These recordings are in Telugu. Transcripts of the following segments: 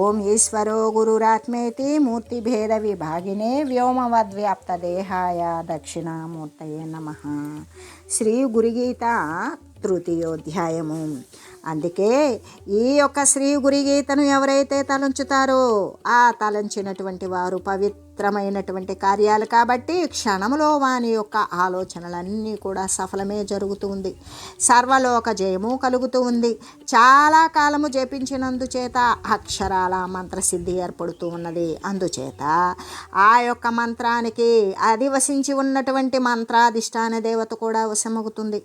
ఓం ఈశ్వరో గురురాత్మేతి మూర్తిభేద విభాగినే వ్యోమవద్వ్యాప్తదేహాయ దక్షిణామూర్తయే నమ. శ్రీ గురుగీత తృతీయోధ్యాయము. అందుకే ఈ యొక్క శ్రీ గురుగీతను ఎవరైతే తలంచుతారో ఆ తలంచినటువంటి వారు పవిత్ర పవిత్రమైనటువంటి కార్యాలు కాబట్టి క్షణములో వాని యొక్క ఆలోచనలన్నీ కూడా సఫలమే జరుగుతుంది సర్వలోక జయము కలుగుతూ ఉంది. చాలా కాలము జపించినందుచేత అక్షరాల మంత్రసిద్ధి ఏర్పడుతూ ఉన్నది. అందుచేత ఆ యొక్క మంత్రానికి అధివసించి ఉన్నటువంటి మంత్రాధిష్టాన దేవత కూడా వశమవుతుంది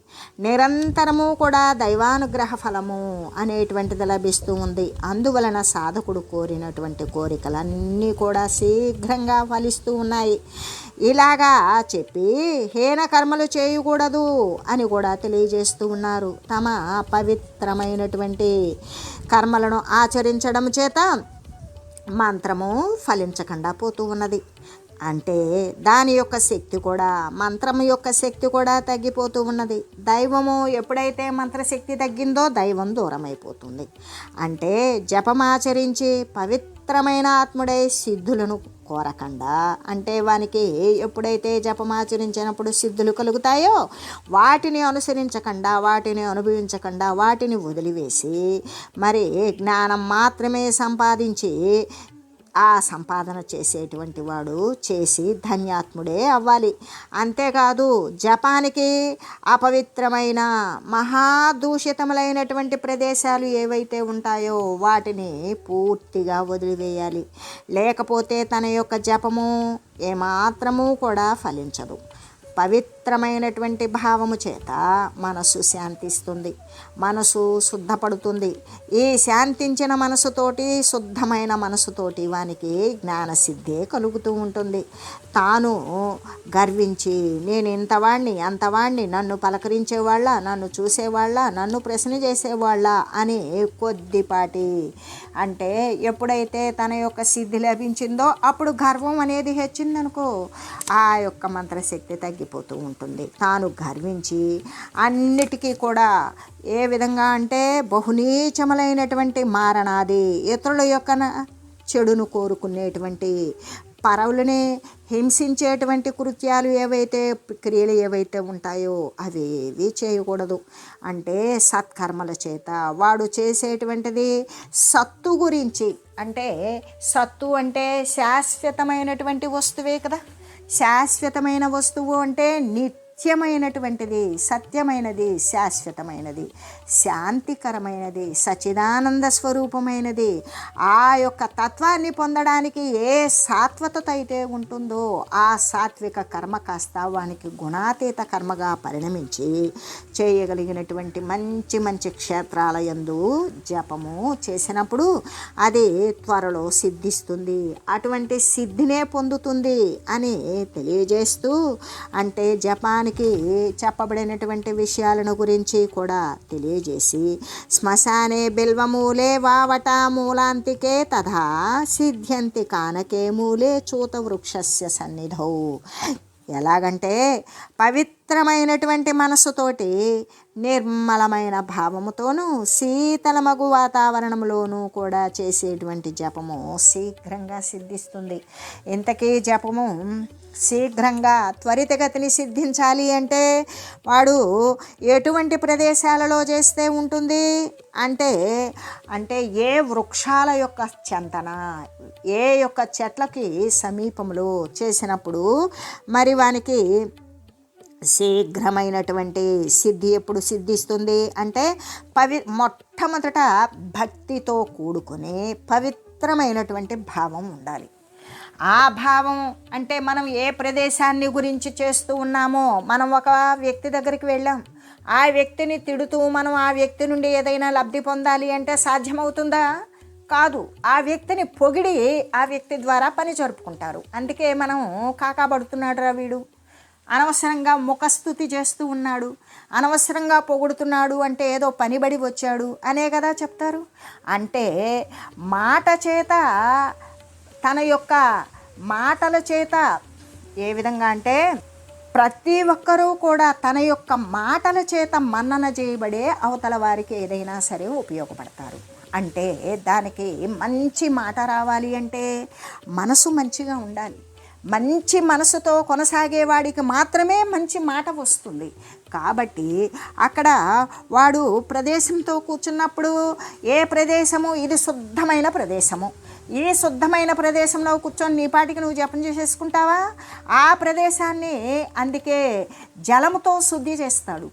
నిరంతరము కూడా దైవానుగ్రహ ఫలము అనేటువంటిది లభిస్తూ ఉంది. అందువలన సాధకుడు కోరినటువంటి కోరికలన్నీ కూడా శీఘ్రంగా ఫలిస్తూ ఉన్నాయి. ఇలాగా చెప్పి హీన కర్మలు చేయకూడదు అని కూడా తెలియజేస్తూ ఉన్నారు. తమ పవిత్రమైనటువంటి కర్మలను ఆచరించడం చేత మంత్రము ఫలించకుండా పోతూ ఉన్నది. అంటే దాని యొక్క శక్తి కూడా మంత్రం యొక్క శక్తి కూడా తగ్గిపోతూ ఉన్నది. దైవము ఎప్పుడైతే మంత్రశక్తి తగ్గిందో దైవం దూరం అయిపోతుంది అంటే జపమాచరించి పవిత్రమైన ఆత్ముడై సిద్ధులను కోరకుండా. అంటే వానికి ఎప్పుడైతే జపమాచరించినప్పుడు సిద్ధులు కలుగుతాయో వాటిని అనుసరించకుండా వాటిని అనుభవించకుండా వాటిని వదిలివేసి మరి జ్ఞానం మాత్రమే సంపాదించి ఆ సంపాదన చేసేటువంటి వాడు చేసి ధన్యాత్ముడే అవ్వాలి. అంతేకాదు జపానికి అపవిత్రమైన మహాదూషితములైనటువంటి ప్రదేశాలు ఏవైతే ఉంటాయో వాటిని పూర్తిగా వదిలివేయాలి. లేకపోతే తన యొక్క జపము ఏమాత్రము కూడా ఫలించదు. పవిత్రమైనటువంటి భావము చేత మనసు శాంతిస్తుంది మనసు శుద్ధపడుతుంది. ఈ శాంతించిన మనసుతోటి శుద్ధమైన మనసుతోటి వానికి జ్ఞానసిద్ధే కలుగుతూ ఉంటుంది. తాను గర్వించి నేను ఇంతవాణ్ణి అంతవాణ్ణి నన్ను పలకరించేవాళ్ళ నన్ను చూసేవాళ్ళ నన్ను ప్రశ్న చేసేవాళ్ళ అని కొద్దిపాటి అంటే ఎప్పుడైతే తన యొక్క సిద్ధి లభించిందో అప్పుడు గర్వం అనేది హెచ్చిందనుకో ఆ యొక్క మంత్రశక్తి తగ్గిపోతూ ఉంటుంది. తాను గర్వించి అన్నిటికీ కూడా ఏ విధంగా అంటే బహునీచములైనటువంటి మారణాది ఇతరుల యొక్క చెడును కోరుకునేటువంటి పరవులని హింసించేటువంటి కృత్యాలు ఏవైతే క్రియలు ఏవైతే ఉంటాయో అవేవి చేయకూడదు. అంటే సత్కర్మల చేత వాడు చేసేటువంటిది సత్తు గురించి. అంటే సత్తు అంటే శాశ్వతమైనటువంటి వస్తువే కదా. శాశ్వతమైన వస్తువు అంటే నిత్యమైనటువంటిది సత్యమైనది శాశ్వతమైనది. శాంతికరమైనది సచిదానంద స్వరూపమైనది. ఆ యొక్క తత్వాన్ని పొందడానికి ఏ సాత్వతత అయితే ఉంటుందో ఆ సాత్విక కర్మ కాస్త వానికి గుణాతీత కర్మగా పరిణమించి చేయగలిగినటువంటి మంచి మంచి క్షేత్రాల యందు జపము చేసినప్పుడు అది త్వరలో సిద్ధిస్తుంది. అటువంటి సిద్ధినే పొందుతుంది అని తెలియజేస్తూ అంటే జపానికి చెప్పబడినటువంటి విషయాలను గురించి కూడా తెలియ చేసి శ్మశానే బిల్వమూలే వావట మూలాంతికే తథా సిద్ధ్యంతి కానకే మూలే చూత వృక్షస్య సన్నిధౌ. ఎలాగంటే పవిత్రమైనటువంటి మనసుతోటి నిర్మలమైన భావముతోనూ శీతలమగు వాతావరణంలోనూ కూడా చేసేటువంటి జపము శీఘ్రంగా సిద్ధిస్తుంది. ఇంతకీ జపము శీఘ్రంగా త్వరితగతిని సిద్ధించాలి అంటే వాడు ఎటువంటి ప్రదేశాలలో చేస్తే ఉంటుంది? అంటే అంటే ఏ వృక్షాల యొక్క చెంతన ఏ యొక్క చెట్లకి సమీపంలో చేసినప్పుడు మరి వానికి శీఘ్రమైనటువంటి సిద్ధి ఎప్పుడు సిద్ధిస్తుంది? అంటే పవి మొట్టమొదట భక్తితో కూడుకుని పవిత్రమైనటువంటి భావం ఉండాలి. ఆ భావం అంటే మనం ఏ ప్రదేశాన్ని గురించి చేస్తూ ఉన్నామో మనం ఒక వ్యక్తి దగ్గరికి వెళ్ళాం. ఆ వ్యక్తిని తిడుతూ మనం ఆ వ్యక్తి నుండి ఏదైనా లబ్ధి పొందాలి అంటే సాధ్యమవుతుందా? కాదు. ఆ వ్యక్తిని పొగిడి ఆ వ్యక్తి ద్వారా పని జరుపుకుంటారు. అందుకే మనం కాకాబడుతున్నాడు రా వీడు. అనవసరంగా ముఖస్థుతి చేస్తూ ఉన్నాడు. అనవసరంగా పొగుడుతున్నాడు అంటే ఏదో పనిబడి వచ్చాడు. అనే కదా చెప్తారు. అంటే మాట చేత తన యొక్క మాటల చేత ఏ విధంగా అంటే ప్రతి ఒక్కరూ కూడా తన యొక్క మాటల చేత మన్నన చేయబడే అవతల వారికి ఏదైనా సరే ఉపయోగపడతారు. అంటే దానికి మంచి మాట రావాలి అంటే మనసు మంచిగా ఉండాలి. మంచి మనసుతో కొనసాగేవాడికి మాత్రమే మంచి మాట వస్తుంది. కాబట్టి అక్కడ వాడు ప్రదేశంతో కూర్చున్నప్పుడు ఏ ప్రదేశము? ఇది శుద్ధమైన ప్రదేశము. ఈ శుద్ధమైన ప్రదేశంలో కూర్చొని నీ పాటికి నువ్వు జపం చేసేసుకుంటావా? ఆ ప్రదేశాన్ని అందుకే జలముతో శుద్ధి చేస్తాడు.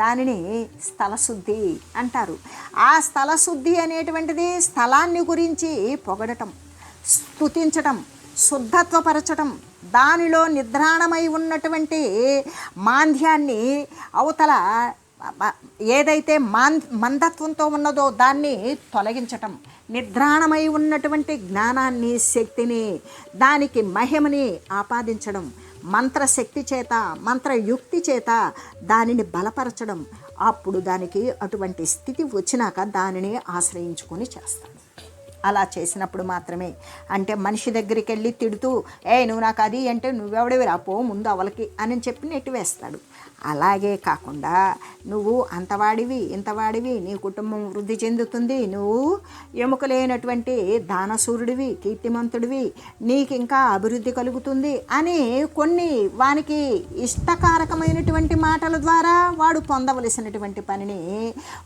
దానిని స్థలశుద్ధి అంటారు. ఆ స్థలశుద్ధి అనేటువంటిది స్థలాన్ని గురించి పొగడటం స్తుతించటం శుద్ధత్వపరచటం దానిలో నిద్రాణమై ఉన్నటువంటి మాంద్యాన్ని అవతల ఏదైతే మాన్ మందత్వంతో ఉన్నదో దాన్ని తొలగించటం. నిద్రాణమై ఉన్నటువంటి జ్ఞానాన్ని శక్తిని దానికి మహిమని ఆపాదించడం. మంత్రశక్తి చేత మంత్రయుక్తి చేత దానిని బలపరచడం. అప్పుడు దానికి అటువంటి స్థితి వచ్చినాక దానిని ఆశ్రయించుకొని చేస్తాడు. అలా చేసినప్పుడు మాత్రమే అంటే మనిషి దగ్గరికి వెళ్ళి తిడుతూ ఏ నువ్వు నాకు అది అంటే నువ్వెవడివి? రాపో ముందు అవలకి అని చెప్పి నెట్టి వేస్తాడు అలాగే కాకుండా నువ్వు అంతవాడివి ఇంతవాడివి నీ కుటుంబం వృద్ధి చెందుతుంది. నువ్వు ఎముకలేనటువంటి దానసూరుడివి కీర్తిమంతుడివి నీకు ఇంకా అభివృద్ధి కలుగుతుంది అని కొన్ని వానికి ఇష్టకారకమైనటువంటి మాటల ద్వారా వాడు పొందవలసినటువంటి పనిని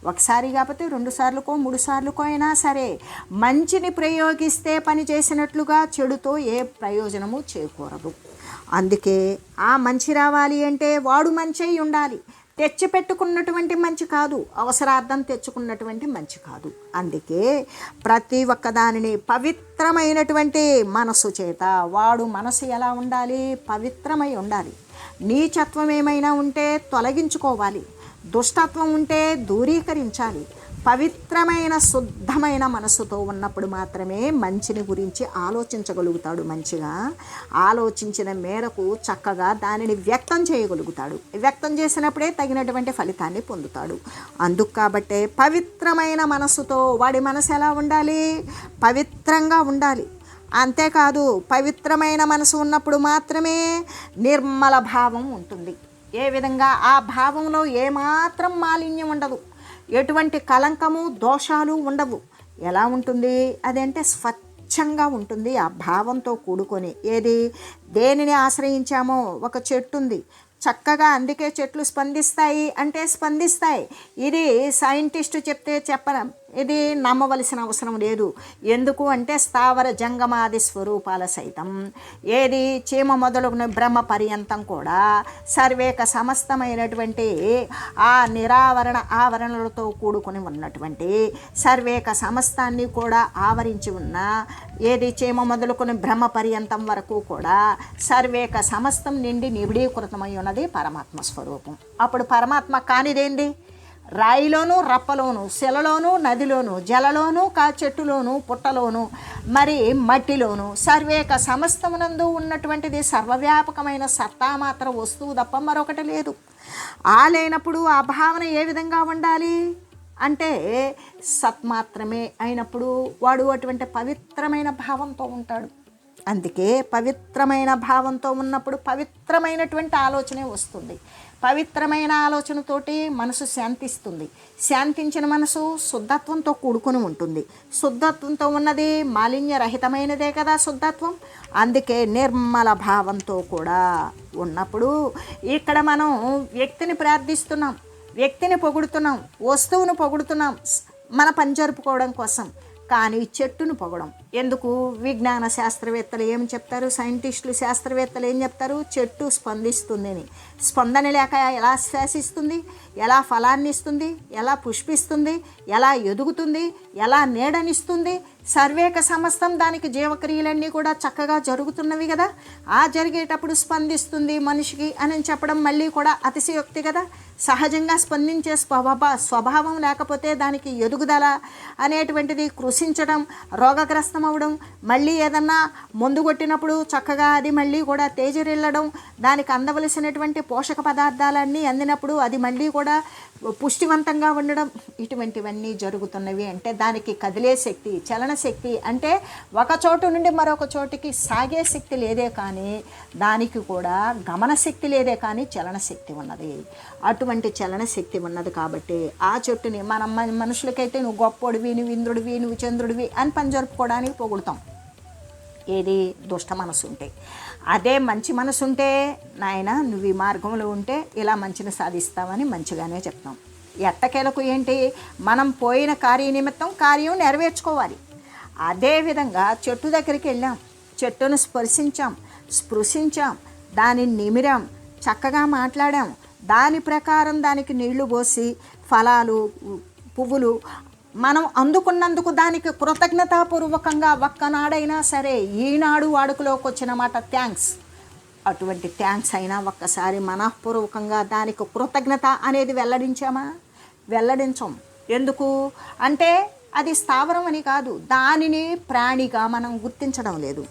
ఒకసారి కాకపోతే రెండు సార్లుకో మూడు సార్లుకో అయినా సరే మంచిని ప్రయోగిస్తే పని చేసినట్లుగా చెడుతో ఏ ప్రయోజనము చేకూరదు. అందుకే ఆ మంచి రావాలి అంటే వాడు మంచి అయి ఉండాలి. తెచ్చిపెట్టుకున్నటువంటి మంచి కాదు. అవసరార్థం తెచ్చుకున్నటువంటి మంచి కాదు. అందుకే ప్రతి ఒక్కదానిని పవిత్రమైనటువంటి మనసు చేత వాడు మనసు ఎలా ఉండాలి? పవిత్రమై ఉండాలి. నీచత్వం ఏమైనా ఉంటే తొలగించుకోవాలి. దుష్టత్వం ఉంటే దూరీకరించాలి. పవిత్రమైన శుద్ధమైన మనసుతో ఉన్నప్పుడు మాత్రమే మంచిని గురించి ఆలోచించగలుగుతాడు మంచిగా. ఆలోచించిన మేరకు చక్కగా దానిని వ్యక్తం చేయగలుగుతాడు. వ్యక్తం చేసినప్పుడే తగినటువంటి ఫలితాన్ని పొందుతాడు. అందుకు కాబట్టే పవిత్రమైన మనసుతో వాడి మనసు ఎలా ఉండాలి? పవిత్రంగా ఉండాలి. అంతేకాదు పవిత్రమైన మనసు ఉన్నప్పుడు మాత్రమే నిర్మల భావం ఉంటుంది. ఏ విధంగా? ఆ భావంలో ఏమాత్రం మాలిన్యం ఉండదు. ఎటువంటి కలంకము దోషాలు ఉండవు. ఎలా ఉంటుంది? అదంటే స్వచ్ఛంగా ఉంటుంది ఆ భావంతో కూడుకొని. ఏది? దేనిని ఆశ్రయించామో? ఒక చెట్టు ఉంది చక్కగా అందుకే చెట్లు స్పందిస్తాయి అంటే స్పందిస్తాయి. ఇది సైంటిస్టు చెప్తే చెప్పన ఇది నమ్మవలసిన అవసరం లేదు. ఎందుకు అంటే స్థావర జంగమాది స్వరూపాల సైతం. ఏది చీమ మొదలుగున బ్రహ్మ పర్యంతం కూడా సర్వేక సమస్తమైనటువంటి ఆ నిరావరణ ఆవరణలతో కూడుకుని ఉన్నటువంటి సర్వేక సమస్తాన్ని కూడా ఆవరించి ఉన్న ఏది చీమ మొదలుకొని బ్రహ్మ పర్యంతం వరకు కూడా సర్వేక సమస్తం నిండి నిబిడీకృతమై ఉన్నది పరమాత్మ స్వరూపం. అప్పుడు పరమాత్మ కానిదేంది? రాయిలోను రప్పలోను శిలలోను నదిలోను జలలోను కా చెట్టులోను పుట్టలోను మరి మట్టిలోను. సర్వేక సమస్తమునందు ఉన్నటువంటిది సర్వవ్యాపకమైన సత్తా మాత్రం వస్తువు తప్ప మరొకటి లేదు. ఆ లేనప్పుడు ఆ భావన ఏ విధంగా ఉండాలి? అంటే సత్ మాత్రమే అయినప్పుడు వాడు అటువంటి పవిత్రమైన భావంతో ఉంటాడు. అందుకే పవిత్రమైన భావంతో ఉన్నప్పుడు పవిత్రమైనటువంటి ఆలోచనే వస్తుంది. పవిత్రమైన ఆలోచనతోటి మనసు శాంతిస్తుంది. శాంతించిన మనసు శుద్ధత్వంతో కూడుకుని ఉంటుంది. శుద్ధత్వంతో ఉన్నది మాలిన్యరహితమైనదే కదా శుద్ధత్వం. అందుకే నిర్మల భావంతో కూడా ఉన్నప్పుడు ఇక్కడ మనం వ్యక్తిని ప్రార్థిస్తున్నాం. వ్యక్తిని పొగుడుతున్నాం. వస్తువును పొగుడుతున్నాం. మన పని జరుపుకోవడం కోసం. కానీ చెట్టును పొగడం. ఎందుకు? విజ్ఞాన శాస్త్రవేత్తలు ఏం చెప్తారు? సైంటిస్టులు శాస్త్రవేత్తలు ఏం చెప్తారు? చెట్టు స్పందిస్తుంది అని స్పందన లేక ఎలా శాసిస్తుంది? ఎలా ఫలాన్ని ఇస్తుంది ఎలా పుష్పిస్తుంది? ఎలా ఎదుగుతుంది? ఎలా నీడనిస్తుంది? సర్వేక సమస్తం దానికి జీవక్రియలన్నీ కూడా చక్కగా జరుగుతున్నవి కదా. ఆ జరిగేటప్పుడు స్పందిస్తుంది మనిషికి అని చెప్పడం మళ్ళీ కూడా అతిశయోక్తి కదా. సహజంగా స్పందించే స్వభావ స్వభావం లేకపోతే దానికి ఎదుగుదల అనేటువంటిది కృషించడం రోగగ్రస్తం అవ్వడం మళ్ళీ ఏదన్నా మందు కొట్టినప్పుడు చక్కగా అది మళ్ళీ కూడా తేజరిల్లడం దానికి అందవలసినటువంటి పోషక పదార్థాలన్నీ అందినప్పుడు అది మళ్ళీ కూడా పుష్టివంతంగా ఉండడం ఇటువంటివన్నీ జరుగుతున్నవి అంటే దానికి కదిలే శక్తి చలన శక్తి. అంటే ఒక చోటు నుండి మరొక చోటికి సాగే శక్తి లేదే కానీ దానికి కూడా గమన శక్తి లేదే కానీ చలన శక్తి ఉన్నది. అటువంటి చలన శక్తి ఉన్నది కాబట్టి ఆ చెట్టుని మనం మనుషులకైతే నువ్వు గొప్పోడివి నువ్వు ఇంద్రుడివి నువ్వు చంద్రుడివి అని పని జరుపుకోవడానికి పొగుడుతాం. ఏది? దుష్ట మనసు ఉంటే. అదే మంచి మనసు ఉంటే నాయన నువ్వు ఈ మార్గంలో ఉంటే ఇలా మంచిని సాధిస్తావని మంచిగానే చెప్తాం. ఎట్టకేలకు ఏంటి? మనం పోయిన కార్య నిమిత్తం కార్యం నెరవేర్చుకోవాలి. అదేవిధంగా చెట్టు దగ్గరికి వెళ్ళాం. చెట్టును స్పర్శించాం స్పృశించాం. దానిని నిమిరాం. చక్కగా మాట్లాడాం. దాని ప్రకారం దానికి నీళ్ళు పోసి ఫలాలు పువ్వులు మనం అందుకున్నందుకు దానికి కృతజ్ఞతాపూర్వకంగా ఒక్కనాడైనా సరే ఈనాడు వాడుకలోకి వచ్చినమాట థ్యాంక్స్. అటువంటి థ్యాంక్స్ అయినా ఒక్కసారి మనఃపూర్వకంగా దానికి కృతజ్ఞత అనేది వెల్లడించామా? వెల్లడించం. ఎందుకు? అంటే అది స్థావరం అని కాదు. దానిని ప్రాణిగా మనం గుర్తించడం లేదు.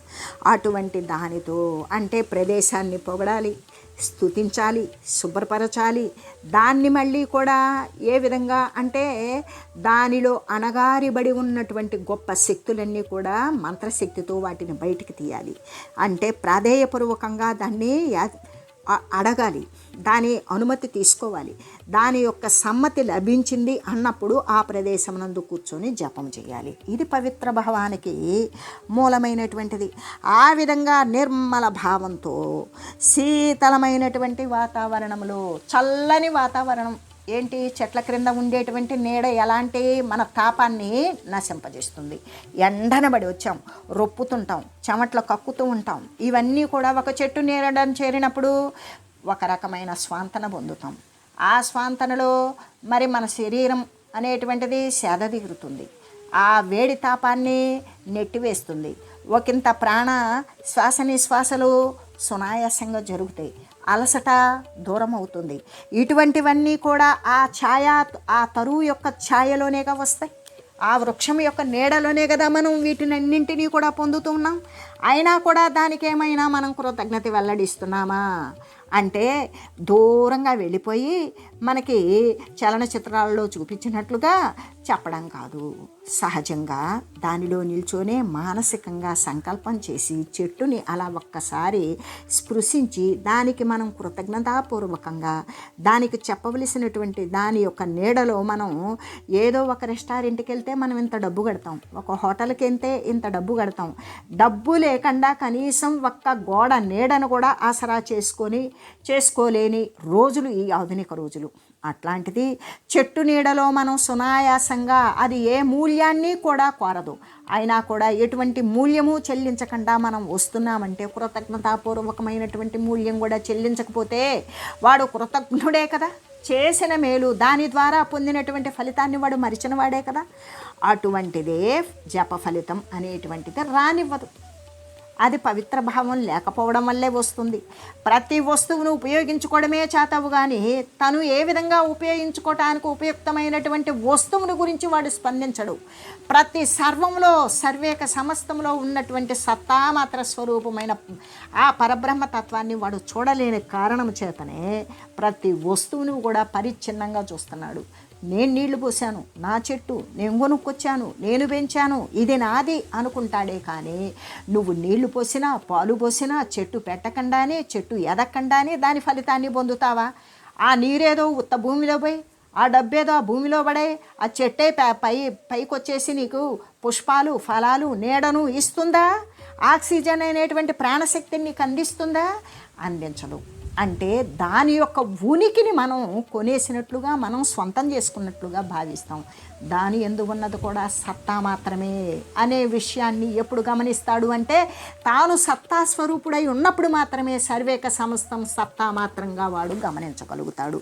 అటువంటి దానితో అంటే ప్రదేశాన్ని పొగడాలి స్తుతించాలి శుభ్రపరచాలి. దాన్ని మళ్ళీ కూడా ఏ విధంగా అంటే దానిలో అణగారిబడి ఉన్నటువంటి గొప్ప శక్తులన్నీ కూడా మంత్రశక్తితో వాటిని బయటికి తీయాలి. అంటే ప్రాధేయపూర్వకంగా దాన్ని యా- అడగాలి. దాని అనుమతి తీసుకోవాలి. దాని యొక్క సమ్మతి లభించింది అన్నప్పుడు ఆ ప్రదేశం నందు కూర్చొని జపం చేయాలి. ఇది పవిత్ర భావానికి మూలమైనటువంటిది. ఆ విధంగా నిర్మల భావంతో శీతలమైనటువంటి వాతావరణంలో చల్లని వాతావరణం ఏంటి చెట్ల క్రింద ఉండేటువంటి నీడ ఎలాంటి మన తాపాన్ని నశింపజేస్తుంది. ఎండనబడి వచ్చాం రొప్పుతుంటాం చెమట్లు కక్కుతూ ఉంటాం. ఇవన్నీ కూడా ఒక చెట్టు నీడని చేరినప్పుడు ఒక రకమైన స్వాంతన పొందుతాం. ఆ స్వాంతనలో మరి మన శరీరం అనేటువంటిది సేద దిగుతుంది ఆ వేడి తాపాన్ని నెట్టివేస్తుంది. ఒకంత ప్రాణ శ్వాస నిశ్వాసలు సునాయాసంగా జరుగుతాయి. అలసట దూరం అవుతుంది ఇటువంటివన్నీ కూడా ఆ ఛాయ ఆ తరువు యొక్క ఛాయలోనేగా వస్తాయి. ఆ వృక్షం యొక్క నీడలోనే కదా మనం వీటినన్నింటినీ కూడా పొందుతున్నాం అయినా కూడా దానికి ఏమైనా మనం కృతజ్ఞత వెల్లడిస్తున్నామా? అంటే దూరంగా వెళ్ళిపోయి మనకి చలనచిత్రాలలో చూపించినట్లుగా చెప్పడం కాదు. సహజంగా దానిలో నిల్చొనే మానసికంగా సంకల్పం చేసి చెట్టుని అలా ఒక్కసారి స్పృశించి దానికి మనం కృతజ్ఞతాపూర్వకంగా దానికి చెప్పవలసినటువంటి దాని యొక్క నీడలో మనం ఏదో ఒక రెస్టారెంట్కి వెళ్తే మనం ఇంత డబ్బు కడతాం. ఒక హోటల్కి వెళ్తే ఇంత డబ్బు కడతాం. డబ్బు లేకుండా కనీసం ఒక్క గోడ నీడను కూడా ఆసరా చేసుకొని చేసుకోలేని రోజులు ఈ ఆధునిక రోజులు. అట్లాంటిది చెట్టు నీడలో మనం సునాయాసంగా అది ఏ మూల్యాన్ని కూడా కోరదు. అయినా కూడా ఎటువంటి మూల్యము చెల్లించకుండా మనం వస్తున్నామంటే కృతజ్ఞతాపూర్వకమైనటువంటి మూల్యం కూడా చెల్లించకపోతే వాడు కృతజ్ఞుడే కదా. చేసిన మేలు దాని ద్వారా పొందినటువంటి ఫలితాన్ని వాడు మరిచిన వాడే కదా. అటువంటిదే జప ఫలితం అనేటువంటిది రానివ్వదు. అది పవిత్ర భావం లేకపోవడం వల్లే వస్తుంది. ప్రతి వస్తువును ఉపయోగించుకోవడమే చేతవు కానీ తను ఏ విధంగా ఉపయోగించుకోవటానికి ఉపయుక్తమైనటువంటి వస్తువును గురించి వాడు స్పందించడు. ప్రతి సర్వంలో సర్వేక సమస్తంలో ఉన్నటువంటి సత్తామాత్ర స్వరూపమైన ఆ పరబ్రహ్మ తత్వాన్ని వాడు చూడలేని కారణం చేతనే ప్రతి వస్తువును కూడా పరిచ్ఛిన్నంగా చూస్తున్నాడు. నేను నీళ్ళు పోసాను నా చెట్టు నేను కొనుక్కొచ్చాను నేను పెంచాను ఇది నాది అనుకుంటాడే కానీ నువ్వు నీళ్ళు పోసినా పాలు పోసినా చెట్టు పెట్టకుండానే చెట్టు ఎదక్కండానే దాని ఫలితాన్ని పొందుతావా? ఆ నీరేదో ఉత్త భూమిలో పోయి ఆ డబ్బేదో ఆ భూమిలో పడే ఆ చెట్టే పై- పై నీకు పుష్పాలు ఫలాలు నీడను ఇస్తుందా? ఆక్సిజన్ అనేటువంటి ప్రాణశక్తిని నీకు అందిస్తుందా? అందించదు. అంటే దాని యొక్క ఉనికిని మనం కొనేసినట్లుగా మనం సొంతం చేసుకున్నట్లుగా భావిస్తాం. దాని ఎందు ఉన్నది కూడా సత్తా మాత్రమే అనే విషయాన్ని ఎప్పుడు గమనిస్తాడు అంటే తాను సత్తా స్వరూపుడై ఉన్నప్పుడు మాత్రమే సర్వేక సమస్తం సత్తా మాత్రంగా వాడు గమనించగలుగుతాడు.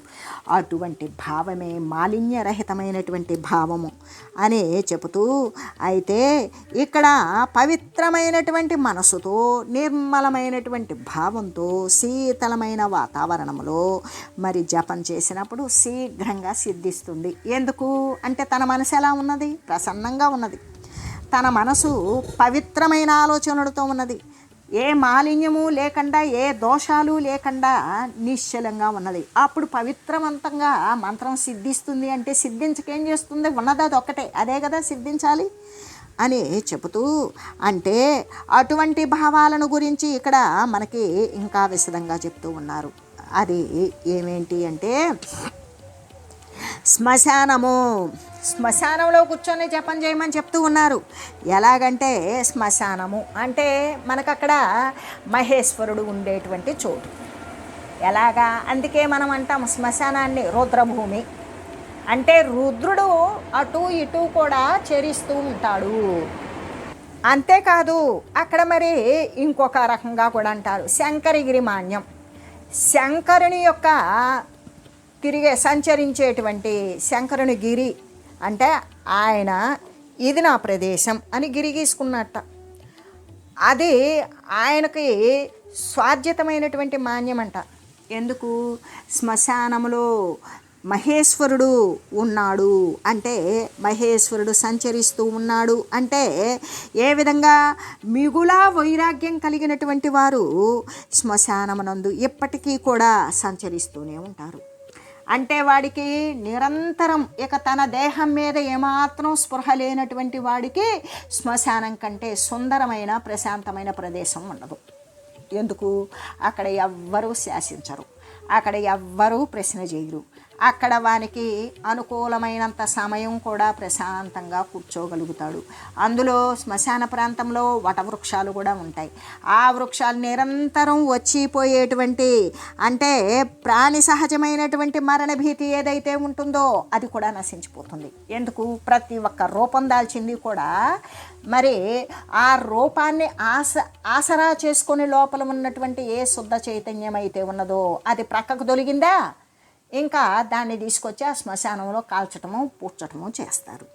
అటువంటి భావమే మాలిన్యరహితమైనటువంటి భావము అనే చెబుతూ అయితే ఇక్కడ పవిత్రమైనటువంటి మనసుతో నిర్మలమైనటువంటి భావంతో శీతలమైన అనుకూలమైన వాతావరణంలో మరి జపం చేసినప్పుడు శీఘ్రంగా సిద్ధిస్తుంది. ఎందుకు? అంటే తన మనసు ఎలా ఉన్నది? ప్రసన్నంగా ఉన్నది. తన మనసు పవిత్రమైన ఆలోచనలతో ఉన్నది. ఏ మాలిన్యము లేకుండా ఏ దోషాలు లేకుండా నిశ్చలంగా ఉన్నది. అప్పుడు పవిత్రవంతంగా మంత్రం సిద్ధిస్తుంది అంటే సిద్ధించకేం చేస్తుంది? ఉన్నది అది ఒక్కటే అదే కదా సిద్ధించాలి. అని చెబుతూ అంటే అటువంటి భావాలను గురించి ఇక్కడ మనకి ఇంకా విశదంగా చెప్తూ ఉన్నారు. అది ఏమేంటి అంటే శ్మశానము. శ్మశానంలో కూర్చొని జపం చేయమని చెప్తూ ఉన్నారు. ఎలాగంటే శ్మశానము అంటే మనకు అక్కడ మహేశ్వరుడు ఉండేటువంటి చోటు. ఎలాగా? అందుకే మనం అంటాం శ్మశానాన్ని రుద్రభూమి అంటే రుద్రుడు అటు ఇటు కూడా చేరిస్తూ ఉంటాడు. అంతేకాదు అక్కడ మరి ఇంకొక రకంగా కూడా అంటారు. శంకరగిరి మాన్యం. శంకరుని యొక్క తిరిగే సంచరించేటువంటి శంకరుని గిరి అంటే ఆయన ఇది నా ప్రదేశం అని గిరి గీసుకున్నట్ట. అది ఆయనకి స్వాధ్యతమైనటువంటి మాన్యం అంట ఎందుకు? శ్మశానములో మహేశ్వరుడు ఉన్నాడు అంటే మహేశ్వరుడు సంచరిస్తూ ఉన్నాడు అంటే ఏ విధంగా మిగులా వైరాగ్యం కలిగినటువంటి వారు శ్మశానమునందు ఎప్పటికీ కూడా సంచరిస్తూనే ఉంటారు. అంటే వాడికి నిరంతరం ఇక తన దేహం మీద ఏమాత్రం స్పృహ లేనటువంటి వాడికి శ్మశానం కంటే సుందరమైన ప్రశాంతమైన ప్రదేశం ఉండదు. ఎందుకు? అక్కడ ఎవ్వరూ శాసించరు. అక్కడ ఎవ్వరూ ప్రశ్న చేయరు. అక్కడ వానికి అనుకూలమైనంత సమయం కూడా ప్రశాంతంగా కూర్చోగలుగుతాడు. అందులో శ్మశాన ప్రాంతంలో వటవృక్షాలు కూడా ఉంటాయి. ఆ వృక్షాలు నిరంతరం వచ్చిపోయేటువంటి అంటే ప్రాణి సహజమైనటువంటి మరణ భీతి ఏదైతే ఉంటుందో అది కూడా నశించిపోతుంది. ఎందుకు? ప్రతి ఒక్క రూపం దాల్చింది కూడా మరి ఆ రూపాన్ని ఆస ఆసరా చేసుకొని లోపల ఉన్నటువంటి ఏ శుద్ధ చైతన్యం అయితే ఉన్నదో అది ప్రక్కకు తొలగిందా? ఇంకా దాన్ని తీసుకొచ్చి ఆ శ్మశానంలో కాల్చటము పూడ్చటము చేస్తారు.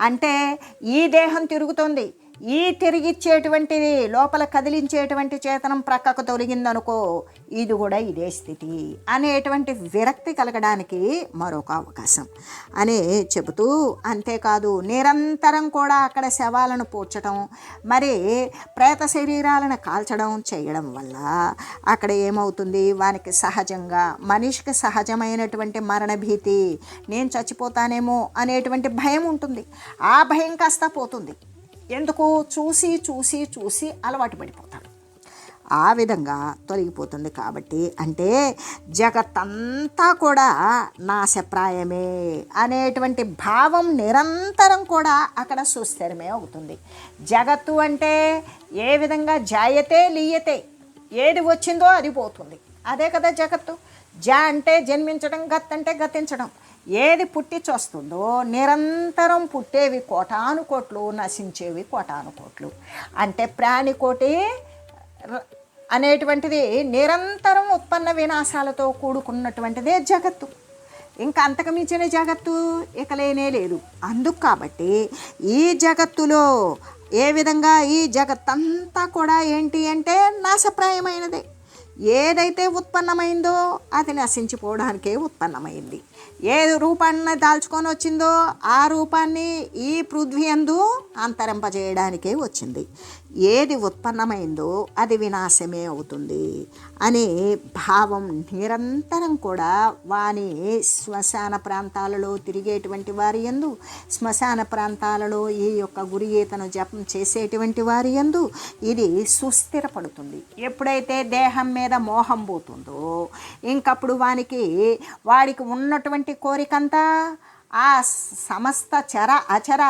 అంటే ఈ దేహం తిరుగుతుంది. ఈ తిరిగిచ్చేటువంటిది లోపల కదిలించేటువంటి చేతనం ప్రక్కకు తొలగిందనుకో ఇది కూడా ఇదే స్థితి అనేటువంటి విరక్తి కలగడానికి మరొక అవకాశం. అని చెబుతూ అంతేకాదు నిరంతరం కూడా అక్కడ శవాలను పూడ్చడం మరి ప్రేత శరీరాలను కాల్చడం చేయడం వల్ల అక్కడ ఏమవుతుంది? వానికి సహజంగా మనిషికి సహజమైనటువంటి మరణ భీతి నేను చచ్చిపోతానేమో అనేటువంటి భయం ఉంటుంది. ఆ భయం కాస్త పోతుంది. ఎందుకు చూసి చూసి చూసి అలవాటు పడిపోతాడు ఆ విధంగా తొలగిపోతుంది కాబట్టి అంటే జగత్తంతా కూడా నాశప్రాయమే అనేటువంటి భావం నిరంతరం కూడా అక్కడ సుస్థిరమే అవుతుంది. జగత్తు అంటే ఏ విధంగా జాయతే లీయతే ఏది వచ్చిందో అది పోతుంది. అదే కదా జగత్తు. జ అంటే జన్మించడం గత్ అంటే గతించడం. ఏది పుట్టి చొస్తుందో నిరంతరం పుట్టేవి కోటాను కోట్లు నశించేవి కోటాను కోట్లు. అంటే ప్రాణికోటి అనేటువంటిది నిరంతరం ఉత్పన్న వినాశాలతో కూడుకున్నటువంటిదే జగత్తు. ఇంకా అంతకు మించిన జగత్తు ఇక లేనే లేదు. అందుకు కాబట్టి ఈ జగత్తులో ఏ విధంగా ఈ జగత్తంతా కూడా ఏంటి అంటే నాశప్రాయమైనదే. ఏదైతే ఉత్పన్నమైందో అది నశించిపోవడానికే ఉత్పన్నమైంది. ఏ రూపాన్ని దాల్చుకొని వచ్చిందో ఆ రూపాన్ని ఈ పృథ్వీ అందు అంతరింపజేయడానికే వచ్చింది. ఏది ఉత్పన్నమైందో అది వినాశమే అవుతుంది అనే భావం నిరంతరం కూడా వాని శ్మశాన ప్రాంతాలలో తిరిగేటువంటి వారి యందు శ్మశాన ప్రాంతాలలో ఈ యొక్క గురి ఈతను జపం చేసేటువంటి వారి యందు ఇది సుస్థిరపడుతుంది. ఎప్పుడైతే దేహం మీద మోహం పోతుందో ఇంకప్పుడు వానికి వాడికి ఉన్నటువంటి కోరికంతా ఆ సమస్త చర అచర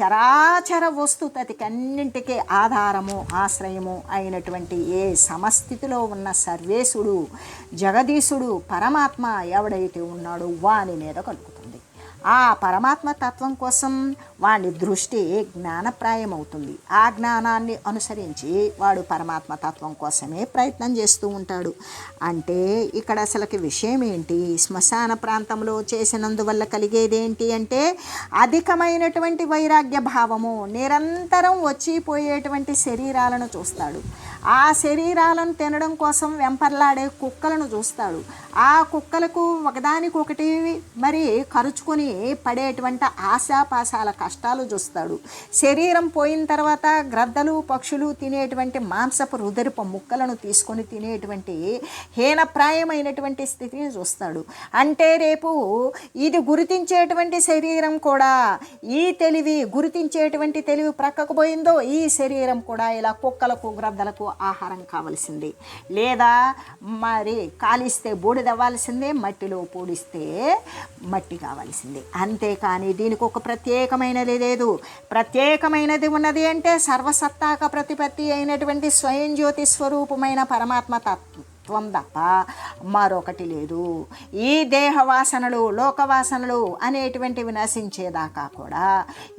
చరాచర వస్తుతతికి అన్నింటికీ ఆధారము ఆశ్రయము అయినటువంటి ఏ సమస్థితిలో ఉన్న సర్వేశుడు జగదీశుడు పరమాత్మ ఎవడైతే ఉన్నాడో వాని మీద కలుగు ఆ పరమాత్మ తత్వం కోసం వాడి దృష్టి జ్ఞానప్రాయం అవుతుంది ఆ జ్ఞానాన్ని అనుసరించి వాడు పరమాత్మ తత్వం కోసమే ప్రయత్నం చేస్తూ ఉంటాడు. అంటే ఇక్కడ అసలుకి విషయం ఏంటి? శ్మశాన ప్రాంతంలో చేసినందువల్ల కలిగేది ఏంటి అంటే అధికమైనటువంటి వైరాగ్య భావము నిరంతరం వచ్చిపోయేటువంటి శరీరాలను చూస్తాడు. ఆ శరీరాలను తినడం కోసం వెంపర్లాడే కుక్కలను చూస్తాడు. ఆ కుక్కలకు ఒకదానికొకటి మరి ఖరుచుకొని పడేటువంటి ఆశాపాశాల కష్టాలు చూస్తాడు. శరీరం పోయిన తర్వాత గ్రద్దలు పక్షులు తినేటువంటి మాంసపు రుదరిప ముక్కలను తీసుకొని తినేటువంటి హీనప్రాయమైనటువంటి స్థితిని చూస్తాడు. అంటే రేపు ఇది గుర్తించేటువంటి శరీరం కూడా ఈ తెలివి గుర్తించేటువంటి తెలివి ప్రక్కకు పోయిందో ఈ శరీరం కూడా ఇలా కుక్కలకు గ్రద్దలకు ఆహారం కావలసింది. లేదా మరి కాలిస్తే బూడిదవ్వాల్సిందే మట్టిలో పూడిస్తే మట్టి కావాల్సిందే. అంతేకాని దీనికి ఒక ప్రత్యేకమైనది లేదు ప్రత్యేకమైనది ఉన్నది అంటే సర్వసత్తాక ప్రతిపత్తి అయినటువంటి స్వయం జ్యోతి స్వరూపమైన పరమాత్మ తత్వం. తత్వం తప్ప మరొకటి లేదు. ఈ దేహవాసనలు లోకవాసనలు అనేటువంటివి నశించేదాకా కూడా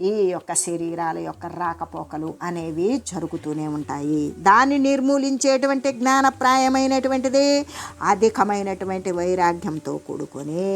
ఈ యొక్క శరీరాల యొక్క రాకపోకలు అనేవి జరుగుతూనే ఉంటాయి. దాన్ని నిర్మూలించేటువంటి జ్ఞానప్రాయమైనటువంటిది అధికమైనటువంటి వైరాగ్యంతో కూడుకొని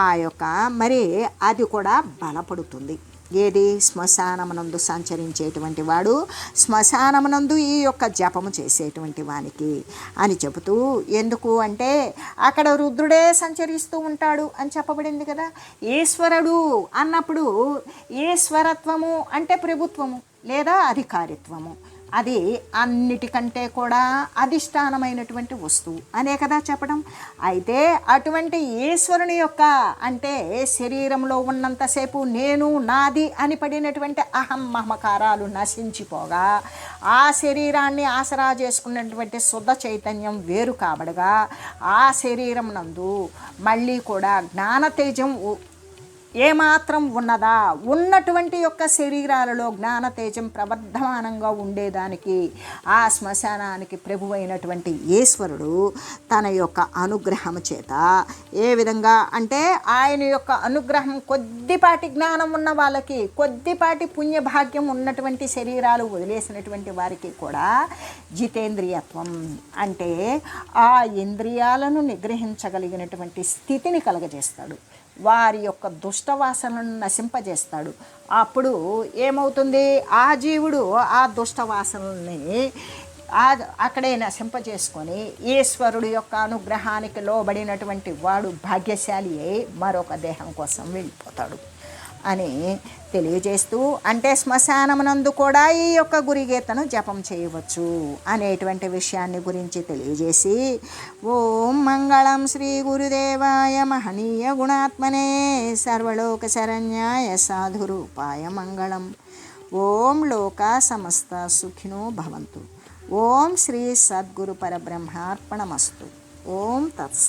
ఆ యొక్క మరి అది కూడా బలపడుతుంది. ఏది? శ్మశానమునందు సంచరించేటువంటి వాడు శ్మశానమునందు ఈ యొక్క జపము చేసేటువంటి వానికి అని చెబుతూ ఎందుకు అంటే అక్కడ రుద్రుడే సంచరిస్తూ ఉంటాడు అని చెప్పబడింది కదా. ఈశ్వరుడు అన్నప్పుడు ఈశ్వరత్వము అంటే ప్రభుత్వము లేదా అధికారిత్వము. అది అన్నిటికంటే కూడా అధిష్టానమైనటువంటి వస్తువు. అనే కదా చెప్పడం? అయితే అటువంటి ఈశ్వరుని యొక్క అంటే శరీరంలో ఉన్నంతసేపు నేను నాది అని పడినటువంటి అహం మహమకారాలు నశించిపోగా ఆ శరీరాన్ని ఆసరా చేసుకున్నటువంటి శుద్ధ చైతన్యం వేరు కాబడగా ఆ శరీరం నందు మళ్ళీ కూడా జ్ఞానతేజం ఏమాత్రం ఉన్నదా? ఉన్నటువంటి యొక్క శరీరాలలో జ్ఞాన తేజం ప్రవర్ధమానంగా ఉండేదానికి ఆ శ్మశానానికి ప్రభువైనటువంటి ఈశ్వరుడు తన యొక్క అనుగ్రహం చేత ఏ విధంగా అంటే ఆయన యొక్క అనుగ్రహం కొద్దిపాటి జ్ఞానం ఉన్న వాళ్ళకి కొద్దిపాటి పుణ్యభాగ్యం ఉన్నటువంటి శరీరాలు వదిలేసినటువంటి వారికి కూడా జితేంద్రియత్వం అంటే ఆ ఇంద్రియాలను నిగ్రహించగలిగినటువంటి స్థితిని కలగజేస్తాడు. వారి యొక్క దుష్టవాసనలను నశింపజేస్తాడు. అప్పుడు ఏమవుతుంది? ఆ జీవుడు ఆ దుష్టవాసనల్ని ఆ అక్కడే నశింపజేసుకొని ఈశ్వరుడు యొక్క అనుగ్రహానికి లోబడినటువంటి వాడు భాగ్యశాలి అయి మరొక దేహం కోసం వెళ్ళిపోతాడు. అని తెలియజేస్తూ అంటే శ్మశానమునందు కూడా ఈ యొక్క గురిగీతను జపం చేయవచ్చు అనేటువంటి విషయాన్ని గురించి తెలియజేసి ఓం మంగళం శ్రీ గురుదేవాయ మహనీయ గుణాత్మనే సర్వలోక శరణ్యాయ సాధురూపాయ మంగళం. ఓం లోక సమస్త సుఖినో భవంతు. ఓం శ్రీ సద్గురు పరబ్రహ్మార్పణమస్తు. ఓం తత్సత్